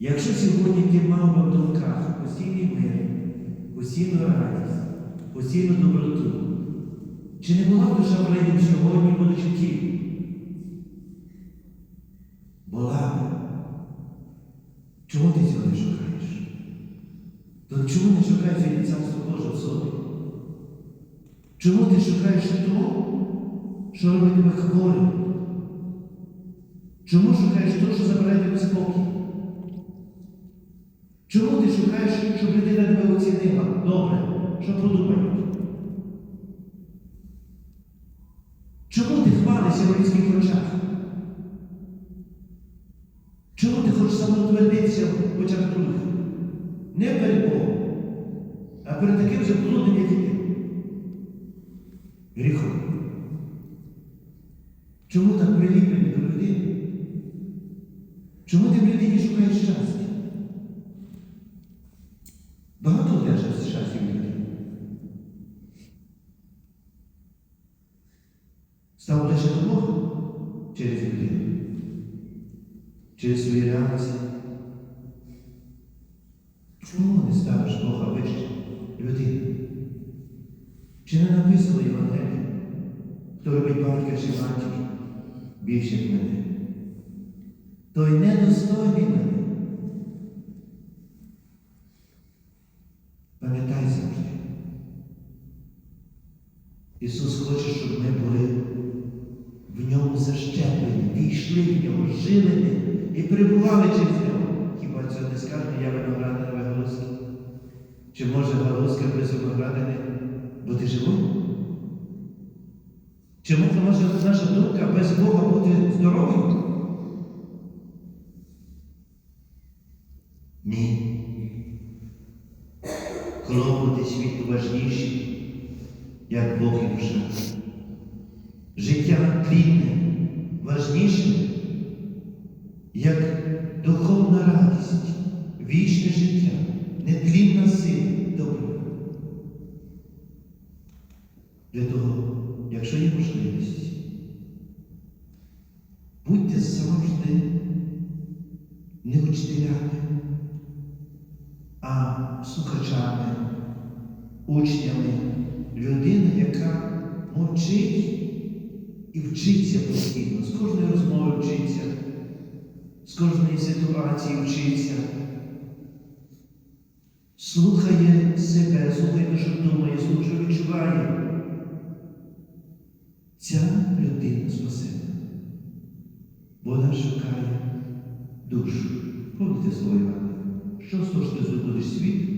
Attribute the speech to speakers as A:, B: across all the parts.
A: Якщо сьогодні ти мав в думках постійний мир, постійну радість, постійну доброту, чи не була душа вредним сьогодні, будучи тілі? Була. Чому ти цього не шукаєш? То чому не шукаєш царство Боже в собі? Чому ти шукаєш того, що робить тебе хворим? Чому шукаєш того, що забирає тебе спокій? Чому ти шукаєш, щоб людина тебе оцінила? Добре, що подумають? Чому ти хвалишся в людських очах? Чому ти хочеш самоутвердитися в очах других? Не перед Богом, а перед таким же блудним, як і ти. Гріхом. Чому так приліплений до людини? Чому ти в людині шукаєш щастя? Багато одержав щастя в людині. Став лише Бога через людину, через свої реакції. Чому не ставиш Бога вище людини? Чи не написано в Євангелії, хто робить батька чи матір більше мене? Той недостойний мене. Пам'ятай завжди. Ісус хоче, щоб ми були в ньому защеплені, війшли в нього, жили і перебували через нього. Хіба це не скаже, я виноградар ви? Чи може галузка без виноградаря бути живою? Чи може наша думка без Бога бути здоровою? Ні. Клопоти світу важніші, як Бог і душа. Життя тлінне важніше, як духовна радість, вічне життя, нетлінна сила, добра. Для того, якщо є можливість, будьте завжди не учителями, а слухачами, учнями, людина, яка мовчить і вчиться постійно, з кожної розмови вчиться, з кожної ситуації вчиться, слухає себе, слухає те, що думає, слухає, відчуває. Ця людина спасена. Вона шукає душу. Помните своє Івана. Що з того, що ти здобудеш світ,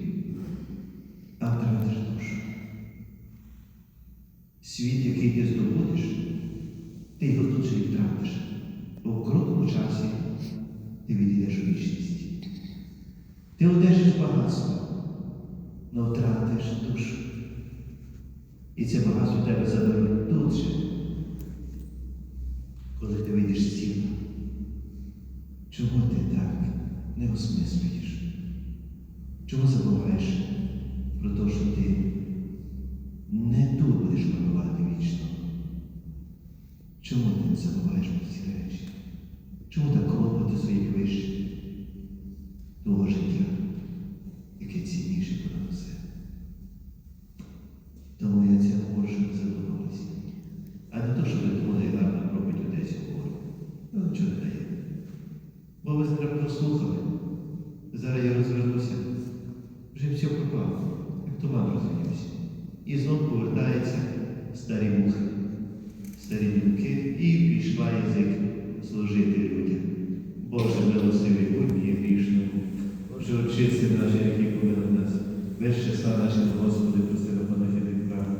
A: а втратиш душу? Світ, який ти здобудеш, ти його тут же втратиш. Бо в короткому часі ти відійдеш у вічність. Ти одержиш багатство, але втратиш душу. І це багатство тебе заберуть тут же, коли ти вийдеш з тіла. Чому ти так не осмислюєш? Чому забуваєш про те, що ти не тут будеш панувати вічно? Чому забуваєш про ці речі? Чому так клопоти своїх вищих того життя, яке цінніше понад все? Тому я щоб ви задумалися. А не то, що ви думали, гарна проповідь десь говорить. Ну, нічого не дає. Бо ви зараз прослухали. Зараз я розвернуся. Вже все пропало, як туман розвівся. І знов повертаються старі мухи, старі думки, і пішла язик служити людям. Боже, милостивий будь є грішному. Боже, очисти наші, які були на нас. Вище слава наших Господи,